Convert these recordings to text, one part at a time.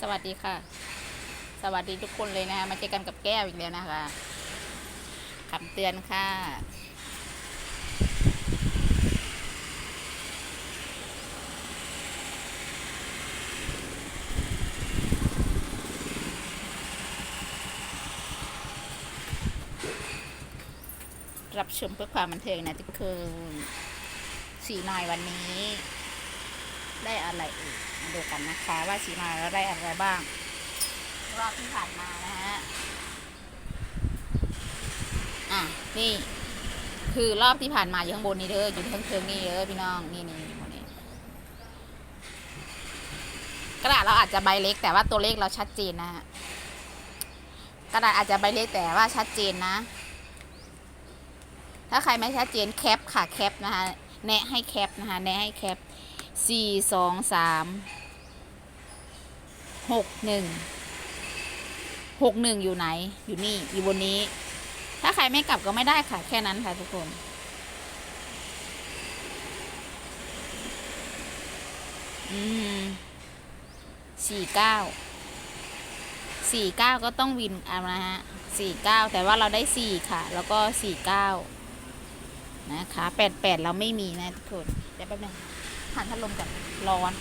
สวัสดีค่ะ สวัสดีทุกคนเลยนะคะมาเจอกันกับแก้วอีกแล้วนะคะคำเตือนค่ะ รับชมเพื่อความบันเทิงนะทุกคนสีน้อยวันนี้ ได้อะไรอ่ยมา ดูกันนะคะ ว่าสีน้อยเราได้อะไรบ้าง รอบที่ผ่านมานะฮะ อะ นี่ คือรอบที่ผ่านมาอยู่ข้างบนนี่เด้ออยู่ข้างเทิงนี่เด้อพี่น้อง นี่นี่อยู่นี่กระดาษเราอาจจะใบเล็กแต่ว่าตัวเลขเราชัดเจนนะฮะกระดาษอาจจะใบเล็กแต่ว่าชัดเจนนะ ถ้าใครไม่ชัดเจนแคปค่ะแคปนะคะแนะให้แคปนะคะแนะให้แคปสี่สองสาม หกหนึ่งหกหนึ่งอยู่ไหน อยู่นี่ อยู่บนนี้ ถ้าใครไม่กลับก็ไม่ได้ค่ะ แค่นั้นค่ะทุกคน อืมสี่เก้าสี่เก้าก็ต้องวินเอานะฮะสี่เก้าแต่ว่าเราได้สี่ค่ะ แล้วก็สี่เก้านะคะแปดแปดเราไม่มีนะทุกคนเดี๋ยวแป๊บนึงหันพัดลมกับร้อน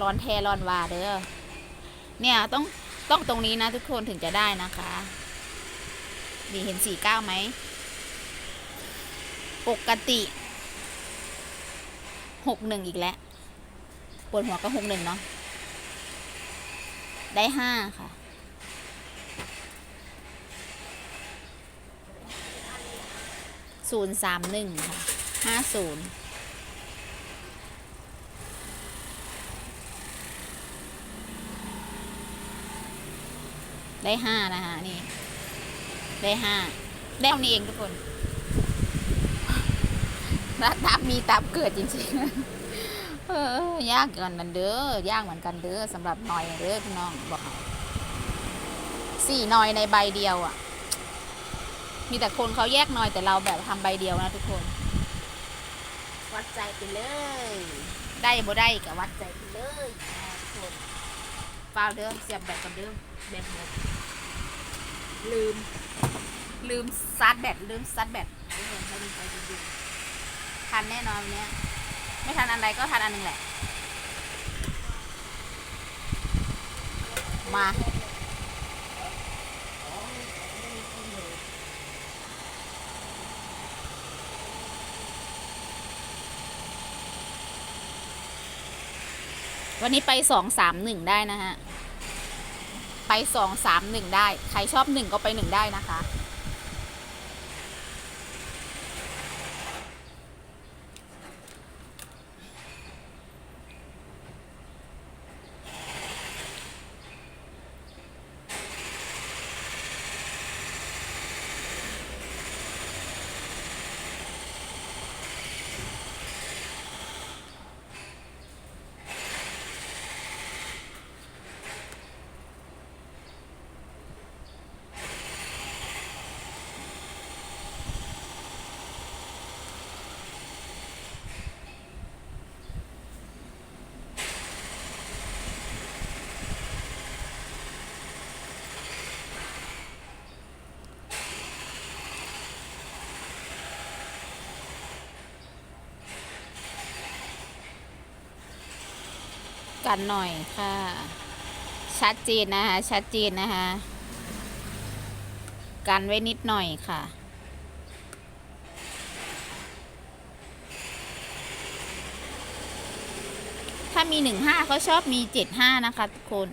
ร้อนแทร้อนวาเด้อเนี่ยต้องต้องตรงนี้นะทุกคนถึงจะได้นะคะนี่เห็นสี่เก้าไหมปกติหกหนึ่งอีกแล้วปวดหัวก็หกหนึ่งเนาะได้ห้าค่ะ ศูนย์สามหนึ่งค่ะ ห้าศูนย์ ได้ห้านะคะนี่ ได้ห้าได้เท่านี้เองทุกคนรักทับมีตับเกิดจริงๆเออยากกันนันเด้อยากเหมือนกันเด้อสำหรับหน่อยเด้อพี่น้องบอกให้สี่หน่อยในใบเดียวอะ่ะ มีแต่คนเขาแยกหน่อยแต่เราแบบทำใบเดียวนะทุกคน วัดใจไปเลย ได้บ่ได้กับวัดใจไปเลยนะทุกคนฟาวเด้อเสียบแบตกันเด้อแบตหมด ลืม ลืมซัดแบตลืมซัดแบตทุกคนไปดูไปดูดูทันแน่นอนวันเนี้ยไม่ทันอันใดก็ทันอันหนึ่งแหละ มาวันนี้ไปสองสามหนึ่งได้นะฮะ ไปสองสามหนึ่งได้ ใครชอบหนึ่งก็ไปหนึ่งได้นะคะ กันหน่อยค่ะ ชัดเจนนะคะ ชัดเจนนะคะ กันไว้นิดหน่อยค่ะถ้ามีหนึ่งห้าเขาชอบมีเจ็ดห้านะคะทุกคน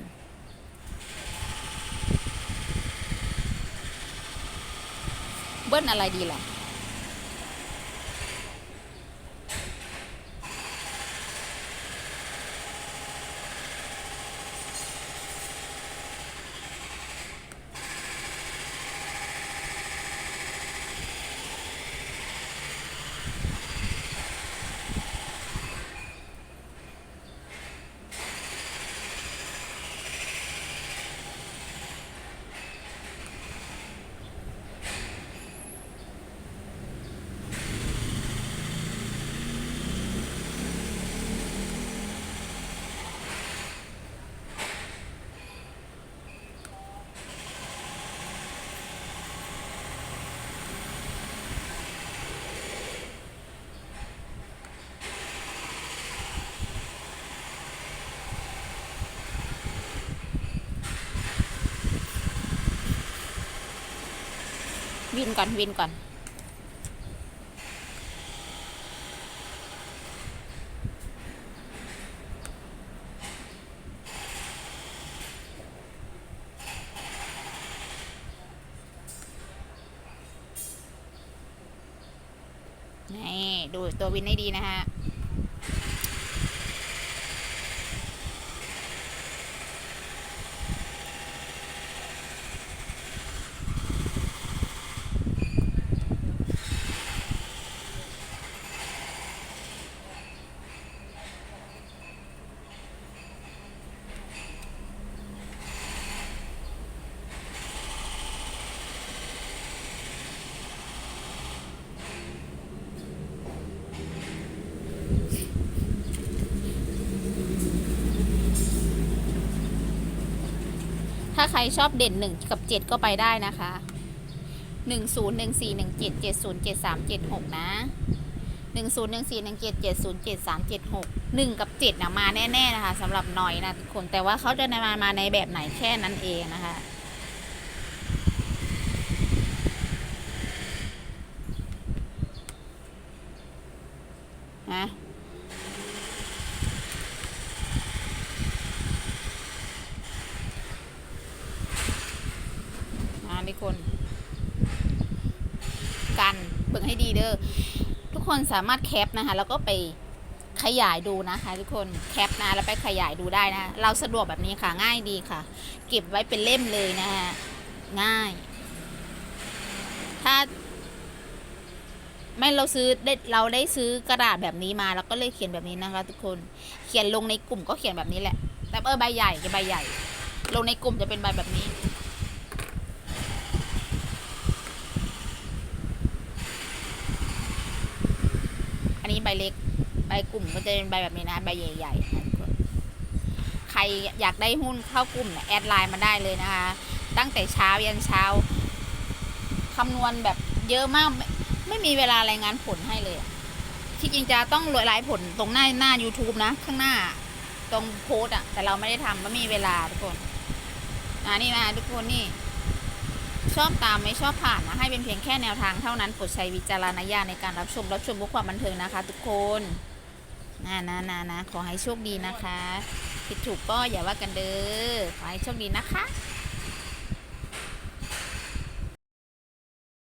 เบิ้ลอะไรดีล่ะ วินก่อนวินก่อน นี่ ดูตัววินให้ดีนะฮะาใครชอบเด่นหนึ่งกับเจ็ดก็ไปได้นะคะหนึ่งศูนย์หนึ่งสี่หนึ่งเจ็ดเจ็ดศูนย์เจ็ดสามเจ็ดหกนะหนึ่งศูนย์หนึ่งสี่หนึ่งเจ็ดเจ็ดศูนย์เจ็ดสามเจ็ดหกหนึ่งกับเจ็ดนะมาแน่ ๆ นะคะสำหรับหน่อยนะทุกคน แต่ว่าเขาจะมามาในแบบไหนแค่นั้นเองนะคะนะมาทุกคน กันเบิ่งให้ดีเด้อทุกคนสามารถแคปนะคะ แล้วก็ไปขยายดูนะคะ ทุกคนแคปนะแล้วไปขยายดูได้นะ เราสะดวกแบบนี้ค่ะง่ายดีค่ะ เก็บไว้เป็นเล่มเลยนะฮะง่าย ถ้า ไม่เราซื้อได้เราได้ซื้อกระดาษแบบนี้มา แล้วก็เลยเขียนแบบนี้นะคะ ทุกคนเขียนลงในกลุ่มก็เขียนแบบนี้แหละ แต่เออใบใหญ่จะใบใหญ่ ลงในกลุ่มจะเป็นใบแบบนี้ อั นี้ใบเล็ก ใบกลุ่มก็จะเป็นใบแบบนี้นะ ใบใหญ่ๆนะทุกคนใครอยากได้หุ้นเข้ากลุ่มเนี่ยแอดไลน์มาได้เลยนะคะ ตั้งแต่เช้ายันเช้าคำนวณแบบเยอะมาก ไม่ไม่มีเวลารายงานผลให้เลย ที่จริงจะต้องรายผลตรงหน้าหน้า YouTube นะ ข้างหน้าตรงโพสอะแต่เราไม่ได้ทำไม่มีเวลาทุกคน อ่านี่นะทุกคนนี่ ชอบตามไม่ชอบผ่านนะให้เป็นเพียงแค่แนวทางเท่านั้นโปรดใช้วิจารณญาณในการรับชมรับชมเพื่อความบันเทิงนะคะ ทุกคนนะนะนะนะขอให้โชคดีนะคะ ผิดถูกก็อย่าว่ากันเด้อขอให้โชคดีนะคะ